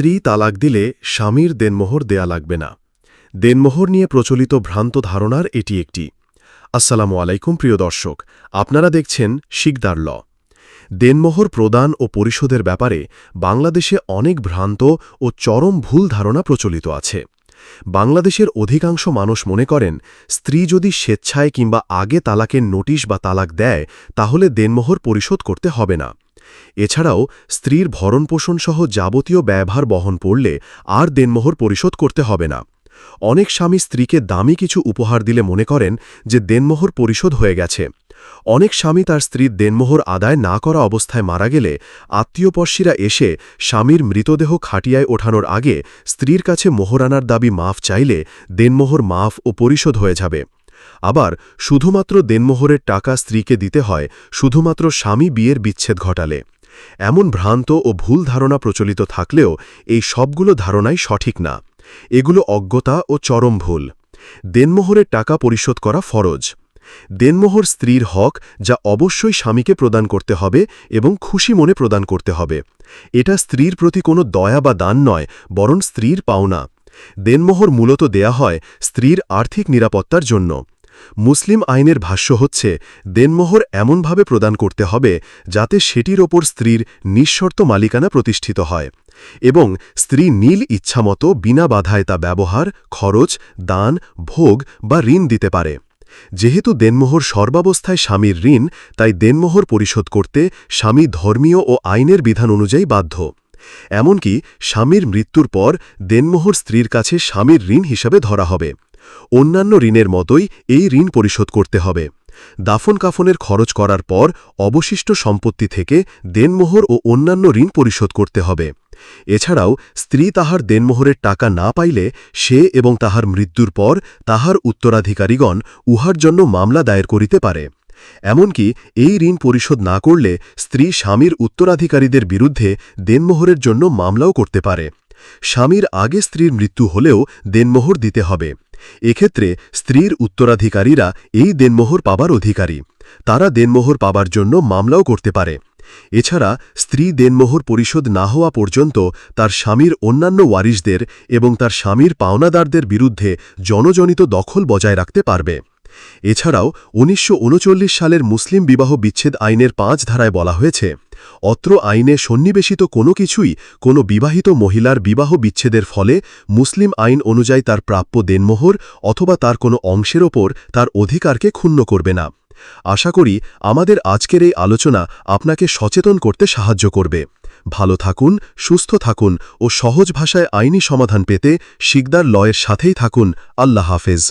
স্ত্রী তালাক দিলে স্বামীর দেনমোহর দেয়া লাগবে না। দেনমোহর নিয়ে প্রচলিত ভ্রান্ত ধারণার এটি একটি। আসসালামু আলাইকুম, প্রিয় দর্শক। আপনারা দেখছেন শিকদার ল। দেনমোহর প্রদান ও পরিশোধের ব্যাপারে বাংলাদেশে অনেক ভ্রান্ত ও চরম ভুল ধারণা প্রচলিত আছে। বাংলাদেশের অধিকাংশ মানুষ মনে করেন, স্ত্রী যদি স্বেচ্ছায় কিংবা আগে তালাকের নোটিশ বা তালাক দেয়, তাহলে দেনমোহর পরিশোধ করতে হবে না। এছাড়াও স্ত্রীর ভরণপোষণ সহ যাবতীয় ব্যয়ভার বহন পড়লে আর দেনমোহর পরিশোধ করতে হবে না। অনেক স্বামী স্ত্রীকে দামি কিছু উপহার দিলে মনে করেন যে দেনমোহর পরিশোধ হয়ে গেছে। অনেক স্বামী তার স্ত্রীর দেনমোহর আদায় না করা অবস্থায় মারা গেলে আত্মীয়পর্ষীরা এসে স্বামীর মৃতদেহ খাটিয়ায় ওঠানোর আগে স্ত্রীর কাছে মোহরানার দাবি মাফ চাইলে দেনমোহর মাফ ও পরিশোধ হয়ে যাবে। আবার শুধুমাত্র দেনমোহরের টাকা স্ত্রীকে দিতে হয়, শুধুমাত্র স্বামী বিয়ের বিচ্ছেদ ঘটালে। এমন ভ্রান্ত ও ভুল ধারণা প্রচলিত থাকলেও এই সবগুলো ধারণাই সঠিক না। এগুলো অজ্ঞতা ও চরম ভুল। দেনমোহরের টাকা পরিশোধ করা ফরজ। দেনমোহর স্ত্রীর হক যা অবশ্যই স্বামীকে প্রদান করতে হবে এবং খুশি মনে প্রদান করতে হবে। এটা স্ত্রীর প্রতি কোনো দয়া বা দান নয়, বরং স্ত্রীর পাওনা। দেনমোহর মূলত দেয়া হয় স্ত্রীর আর্থিক নিরাপত্তার জন্য। মুসলিম আইনের ভাষ্য হচ্ছে, দেনমোহর এমনভাবে প্রদান করতে হবে যাতে সেটির ওপর স্ত্রীর নিঃশর্ত মালিকানা প্রতিষ্ঠিত হয় এবং স্ত্রী নীল ইচ্ছামতো বিনা বাধায় তা ব্যবহার, খরচ, দান, ভোগ বা ঋণ দিতে পারে। যেহেতু দেনমোহর সর্বাবস্থায় স্বামীর ঋণ, তাই দেনমোহর পরিশোধ করতে স্বামী ধর্মীয় ও আইনের বিধান অনুযায়ী বাধ্য। এমনকি স্বামীর মৃত্যুর পর দেনমোহর স্ত্রীর কাছে স্বামীর ঋণ হিসাবে ধরা হবে। অন্যান্য ঋণের মতোই এই ঋণ পরিশোধ করতে হবে। দাফন কাফনের খরচ করার পর অবশিষ্ট সম্পত্তি থেকে দেনমোহর ও অন্যান্য ঋণ পরিশোধ করতে হবে। এছাড়াও স্ত্রী তাহার দেনমোহরের টাকা না পাইলে সে এবং তাহার মৃত্যুর পর তাহার উত্তরাধিকারীগণ উহার জন্য মামলা দায়ের করিতে পারে। এমনকি এই ঋণ পরিশোধ না করলে স্ত্রী স্বামীর উত্তরাধিকারীদের বিরুদ্ধে দেনমোহরের জন্য মামলাও করতে পারে। স্বামীর আগে স্ত্রীর মৃত্যু হলেও দেনমোহর দিতে হবে। এক্ষেত্রে স্ত্রীর উত্তরাধিকারীরা এই দেনমোহর পাবার অধিকারী। তারা দেনমোহর পাবার জন্য মামলাও করতে পারে। এছাড়া স্ত্রী দেনমোহর পরিশোধ না হওয়া পর্যন্ত তার স্বামীর অন্যান্য ওয়ারিশদের এবং তার স্বামীর পাওনাদারদের বিরুদ্ধে জনজনিত দখল বজায় রাখতে পারবে। এছাড়াও উনিশশো উনচল্লিশ সালের মুসলিম বিবাহ বিচ্ছেদ আইনের পাঁচ ধারায় বলা হয়েছে, অত্র আইনে সন্নিবেশিত কোনো কিছুই কোনো বিবাহিত মহিলার বিবাহ বিচ্ছেদের ফলে মুসলিম আইন অনুযায়ী তার প্রাপ্য দেনমোহর অথবা তার কোনো অংশের ওপর তার অধিকারকে ক্ষুণ্ণ করবে না। আশা করি আমাদের আজকের এই আলোচনা আপনাকে সচেতন করতে সাহায্য করবে। ভালো থাকুন, সুস্থ থাকুন ও সহজ ভাষায় আইনি সমাধান পেতে শিকদার লয়ের সাথেই থাকুন। আল্লাহ হাফেজ।